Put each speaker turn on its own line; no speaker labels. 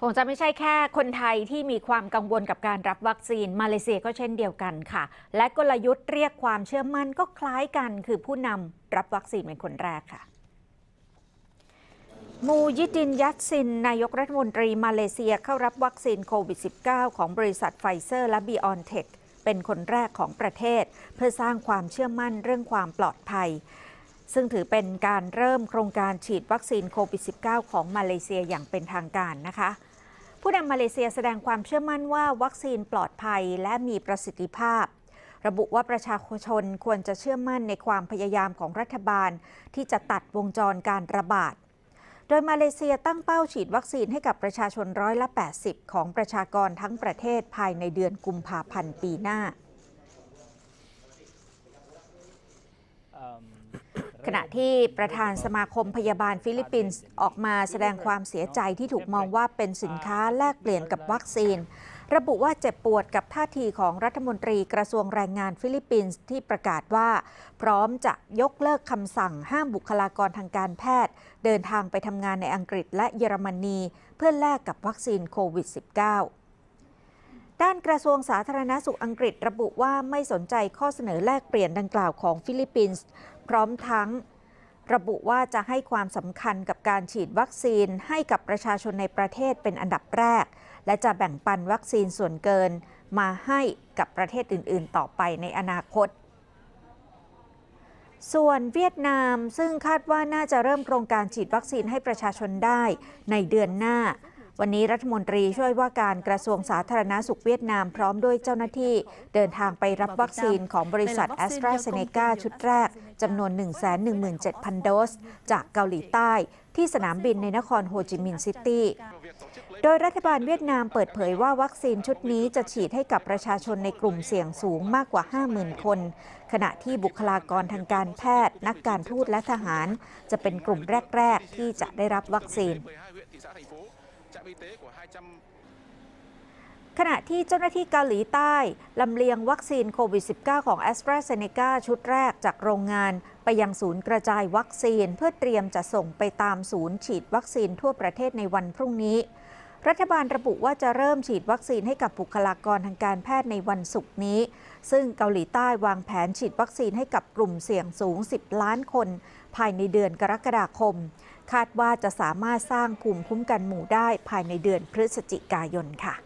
คงจะไม่ใช่แค่คนไทยที่มีความกังวลกับการรับวัคซีนมาเลเซียก็เช่นเดียวกันค่ะ และกลยุทธ์เรียกความเชื่อมั่นก็คล้ายกันคือผู้นำรับวัคซีนเป็นคนแรกค่ะ มูยิดินยัตซิน นายกรัฐมนตรีมาเลเซียเข้ารับวัคซีนโควิด -19 ของบริษัทไฟเซอร์และบีออนเทคเป็นคนแรกของประเทศ เพื่อสร้างความเชื่อมั่นเรื่องความปลอดภัย ซึ่งถือเป็นการเริ่มโครงการฉีดวัคซีนโควิด -19 ของมาเลเซียอย่างเป็นทางการนะคะ ผู้นำมาเลเซียแสดงความเชื่อมั่นว่าวัคซีนปลอดภัยและมีประสิทธิภาพ ระบุว่าประชาชนควรจะเชื่อมั่นในความพยายามของรัฐบาล ที่จะตัดวงจรการระบาด โดยมาเลเซียตั้งเป้าฉีดวัคซีนให้กับประชาชนร้อยละ 80 ของประชากรทั้งประเทศภายในเดือนกุมภาพันธ์ปีหน้า ขณะที่ประธานสมาคมพยาบาลฟิลิปปินส์ออกมาแสดงความเสียใจที่ถูกมองว่าเป็นสินค้าแลกเปลี่ยนกับวัคซีน ระบุว่าเจ็บปวดกับท่าทีของรัฐมนตรีกระทรวงแรงงานฟิลิปปินส์ที่ประกาศว่า พร้อมจะยกเลิกคำสั่งห้ามบุคลากรทางการแพทย์ เดินทางไปทำงานในอังกฤษและเยอรมนี เพื่อแลกกับวัคซีนโควิด -19 ด้านกระทรวงสาธารณสุขอังกฤษระบุว่าไม่สนใจข้อเสนอแลกเปลี่ยนดังกล่าวของฟิลิปปินส์พร้อมทั้ง ระบุว่าจะให้ความสำคัญกับการฉีดวัคซีนให้กับประชาชนในประเทศเป็นอันดับแรก และจะแบ่งปันวัคซีนส่วนเกินมาให้กับประเทศอื่น ๆ ต่อไปในอนาคต ส่วนเวียดนามซึ่งคาดว่าน่าจะเริ่มโครงการฉีดวัคซีนให้ประชาชนได้ในเดือนหน้า วันนี้รัฐมนตรีช่วยว่าการกระทรวงสาธารณาสุขเวียดนามพร้อมด้วยเจ้าหน้าที่ เดินทางไปรับวัคซีนของบริษัทแอสตราเซเนกาชุดแรกจำนวน 117,000 โดส จากเกาหลีใต้ที่สนามบินในนครโฮจิมินห์ซิตี้ โดยรัฐบาลเวียดนามเปิดเผยว่าวัคซีนชุดนี้จะฉีดให้กับประชาชนในกลุ่มเสี่ยงสูงมากกว่า 50,000 คน ขณะที่บุคลากรทางการแพทย์ นักการทูตและทหาร จะเป็นกลุ่มแรก ๆ ที่จะได้รับวัคซีน ขณะที่เจ้าหน้าที่เกาหลีใต้ลำเลียงวัคซีนโควิด -19 ของ a s t r a z เซ e c a ชุดแรกจากโรงงานไปยังศูนย์กระจายวัคซีน เพื่อเตรียมจะส่งไปตามศูนย์ฉีดวัคซีนทั่วประเทศในวันพรุ่งนี้ รัฐบาลระบุว่าจะเริ่มฉีดวัคซีนให้กับบุคลากรทางการแพทย์ในวันศุกร์นี้ ซึ่งเกาหลีใต้วางแผนฉีดวัคซีนให้กับกลุ่มเสี่ยงสูง 10 ล้านคน ภายในเดือนกรกฎาคม คาดว่าจะสามารถสร้างภูมิคุ้มกันหมู่ได้ภายในเดือนพฤศจิกายนค่ะ